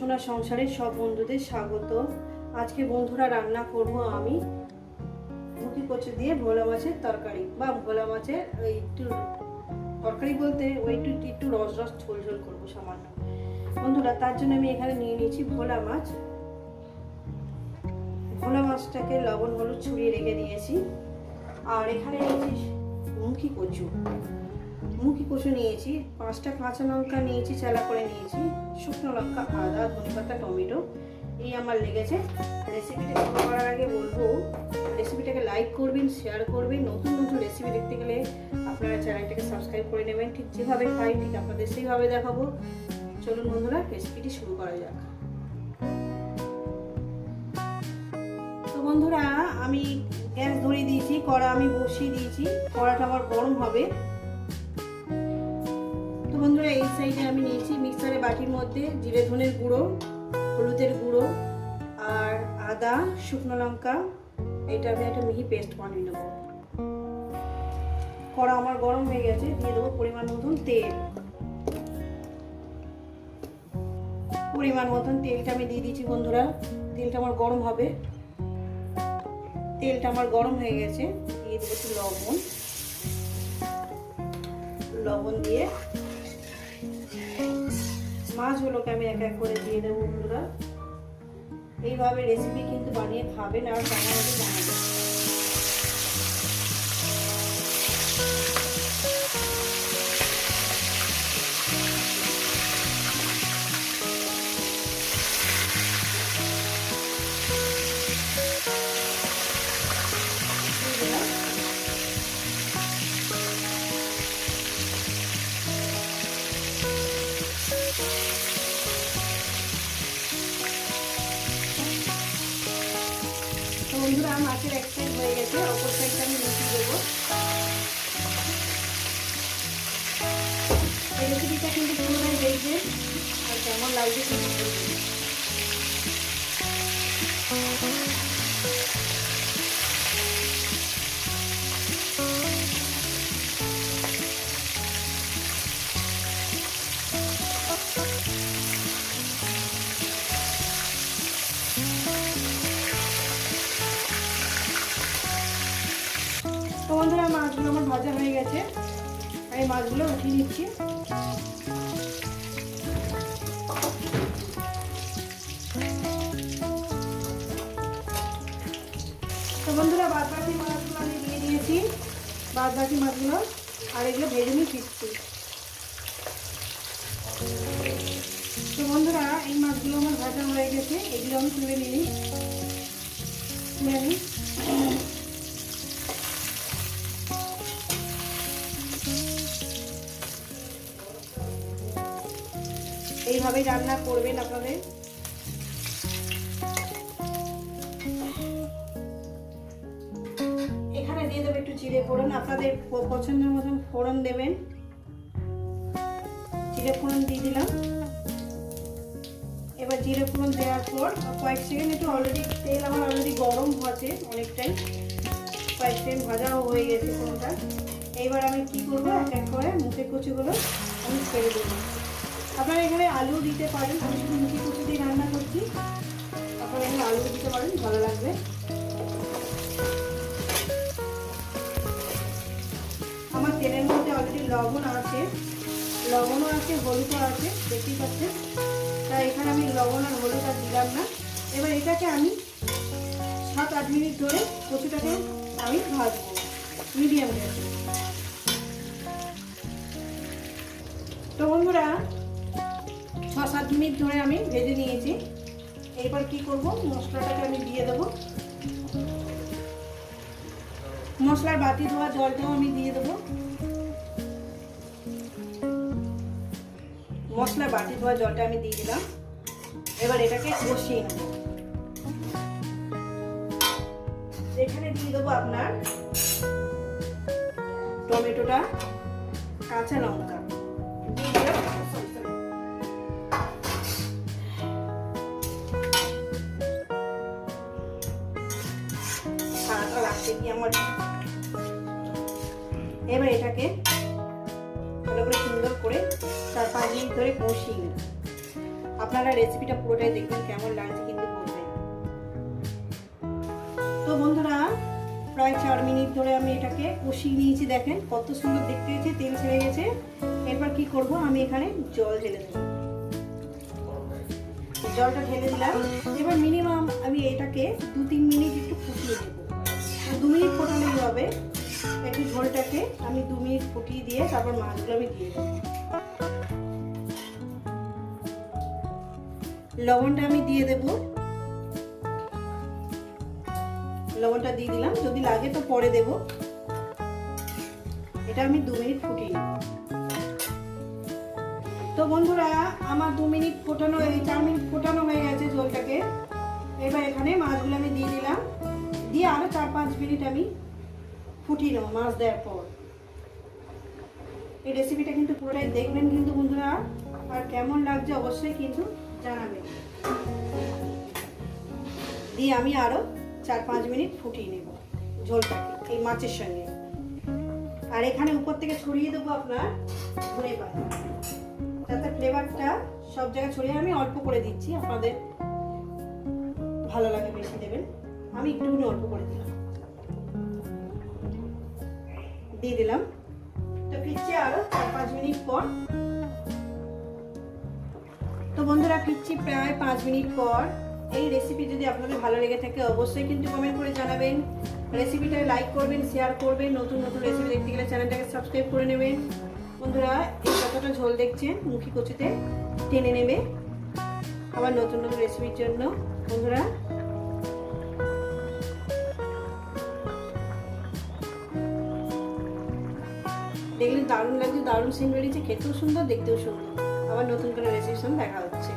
সোনা সংসারের সব বন্ধুদের স্বাগত। আজকে বন্ধুরা রান্না করব আমি। মুখি কচু দিয়ে ভোলা মাছের তরকারি বা ভোলা মাছের ওই একটু তরকারি বলতে ওই একটু একটু রস রস ঝোল ঝোল করব সামান্য। বন্ধুরা, তার জন্য আমি এখানে নিয়ে নিয়েছি ভোলা মাছ। ভোলা মাছটাকে লবণ হলুদ ছড়িয়ে রেখে দিয়েছি। আর এখানে নিয়েছি মুখি কচু। মুখি কচু নিয়েছি, পাঁচটা কাঁচা লঙ্কা নিয়েছি, চালা করে নিয়েছি, শুকনো লঙ্কা, আদা, ধনেপাতা, টমেটো, এই আমার লেগেছে। রেসিপিটা শুরু করার আগে বলব, রেসিপিটাকে লাইক করবেন শেয়ার করবেন। নতুন নতুন রেসিপি দেখতে গেলে আপনারা চ্যানেলটাকে সাবস্ক্রাইব করে নেবেন। ঠিক যেভাবে খাই, ঠিক আপনাদের সেইভাবে দেখাবো। চলুন বন্ধুরা রেসিপিটি শুরু করা যাক। তো বন্ধুরা, আমি গ্যাস ধরিয়ে দিয়েছি, কড়া আমি বসিয়ে দিয়েছি। কড়াটা আমার গরম হবে। বন্ধুরা, এই সাইডে আমি নিয়েছি মিক্সারে বাটির মধ্যে জিরে ধনের গুঁড়ো, হলুদের গুঁড়ো আর আদা, শুকনো লঙ্কা। এটা আমি একটা মিহি পেস্ট বানিয়ে নেব। কড়া আমার গরম হয়ে গেছে, দিয়ে দেবো পরিমাণ মতন তেল। পরিমাণ মতন তেলটা আমি দিয়ে দিচ্ছি বন্ধুরা। তেলটা আমার গরম হবে। তেলটা আমার গরম হয়ে গেছে, দিয়ে দেবো একটু লবণ। লবণ দিয়ে মাছগুলোকে আমি এক এক করে দিয়ে দেবো বন্ধুরা। এইভাবে রেসিপি কিন্তু বানিয়ে খাবেন আর জানাবেন বন্ধুরা, মাছের এক সাইড হয়ে গেছে, অপর সাইডটা আমি লুচি দেবো। এই রেসিপিটা কিন্তু পুরোটাই দেখবেন, আর কেমন লাগবে তো বন্ধুরা, মাছগুলো আমার ভাজা হয়ে গেছে। আমি মাছগুলো উঠিয়ে নিচ্ছি। তো বন্ধুরা বাদ বাকি মাছগুলো আমি দিয়ে দিয়েছি। বাদ বাকি মাছগুলো, আর এগুলো ভেজে নিয়ে ফিরছি। তো বন্ধুরা, এই মাছগুলো আমার ভাজা হয়ে গেছে। এগুলো আমি তুলে নিই। তুলে নিই। এইভাবেই রান্না করবেন আপনাদের? এখানে দিয়ে দেবো একটু জিরে ফোড়ন। আপনাদের পছন্দের মতন ফোড়ন দেবেন। জিরে ফোড়ন দিয়ে দিলাম। এবার জিরে ফোড়ন দেওয়ার পর কয়েক সেকেন্ড একটু অলরেডি তেল আমার অলরেডি গরম আছে অনেকটাই। কয়েক সেকেন্ড ভাজাও হয়ে গেছে ফোড়নটা। এইবার আমি কি করব? এক এক করে মুখে কুচিগুলো আমি ছেড়ে দেবো। আপনারা এখানে আলু দিতে পারেন। আমি শুধু মুখি কুচি দিয়ে রান্না করছি। আপনারা এখানে আলু দিতে পারেন, ভালো লাগবে। আমার তেলের মধ্যে অলরেডি লবণ আছে। লবণও আছে, হলুদও আছে, দেখতেই পাচ্ছেন? তাই এখানে আমি লবণ আর হলুদ আর দিলাম না। এবার এটাকে আমি সাত আট মিনিট ধরে কচুটাকে আমি ভাজবো মিডিয়াম তো বন্ধুরা ছ সাত মিনিট ধরে আমি ভেজে নিয়েছি। এরপর কি করব? মশলাটাকে আমি দিয়ে দেবো। মশলার বাটি ধোয়া জলটাও আমি দিয়ে দেবো। মশলার বাটি ধোয়া, জলটা আমি দিয়ে দিলাম। এবার এটাকে কষিয়ে নেব। এখানে দিয়ে দেবো আপনার টমেটোটা, কাঁচা লঙ্কা। লাগছে কি আমার এবার এটাকে ভালো করে সুন্দর করে চার পাঁচ মিনিট ধরে কষিয়ে নেব আপনারা রেসিপিটা পুরোটাই দেখবেন কেমন লাগছে কিন্তু বলবেন। তো বন্ধুরা, প্রায় চার মিনিট ধরে আমি এটাকে কষিয়ে নিয়েছি, দেখেন কত সুন্দর দেখতে হয়েছে, তেল ছেড়ে গেছে। এরপর কি করব? আমি এখানে জল ঢেলে দেবো। জলটা ঢেলে দিলাম। এবার মিনিমাম আমি এটাকে দু তিন মিনিট একটু ফুটিয়ে দেবো দু মিনিট ফোটানোই হবে। একটু ঝোলটাকে আমি দু মিনিট ফুটিয়ে দিয়ে তারপর মাছগুলো আমি দিয়ে লবণটা আমি দিয়ে দেব। লবণটা দিয়ে দিলাম। যদি লাগে তো পরে দেব। এটা আমি দু মিনিট ফুটিয়ে তো বন্ধুরা, আমার দু মিনিট ফোটানো, এই চার মিনিট ফোটানো হয়ে গেছে ঝোলটাকে। এবার এখানে মাছগুলো আমি দিয়ে দিলাম। দিয়ে আরও চার পাঁচ মিনিট আমি ফুটিয়ে নেব মাছ দেওয়ার পর। এই রেসিপিটা কিন্তু পুরোটাই দেখবেন কিন্তু বন্ধুরা, আর কেমন লাগছে অবশ্যই কিন্তু জানাবেন। দিয়ে আমি আরও চার পাঁচ মিনিট ফুটিয়ে নেব ঝোলটাকে এই মাছের সঙ্গে। আর এখানে উপর থেকে ছড়িয়ে দেবো আপনার ধনে পাতা যাতে ফ্লেভারটা সব জায়গায় ছড়িয়ে আমি অল্প করে দিচ্ছি, আপনাদের ভালো লাগে বেশি দেবেন। আমি একটুখানি অল্প করে দিলাম। দিয়ে দিলাম। তো ফিরছি আরও চার পাঁচ মিনিট পর। তো বন্ধুরা, ফিরছি প্রায় পাঁচ মিনিট পর। এই রেসিপি যদি আপনাদের ভালো লেগে থাকে, অবশ্যই কিন্তু কমেন্ট করে জানাবেন। রেসিপিটা লাইক করবেন শেয়ার করবেন, নতুন নতুন রেসিপি দেখতে গেলে চ্যানেলটাকে সাবস্ক্রাইব করে নেবেন। বন্ধুরা, এই কতটা ঝোল দেখছেন, মুখি কচুতে টেনে নেবে। আবার নতুন নতুন রেসিপির জন্য। বন্ধুরা দেখলে দারুণ লাগছে, দারুণ সিন বেরিয়েছে খেতেও সুন্দর, দেখতেও সুন্দর। আবার নতুন করে রেসিপির সঙ্গে দেখা হচ্ছে।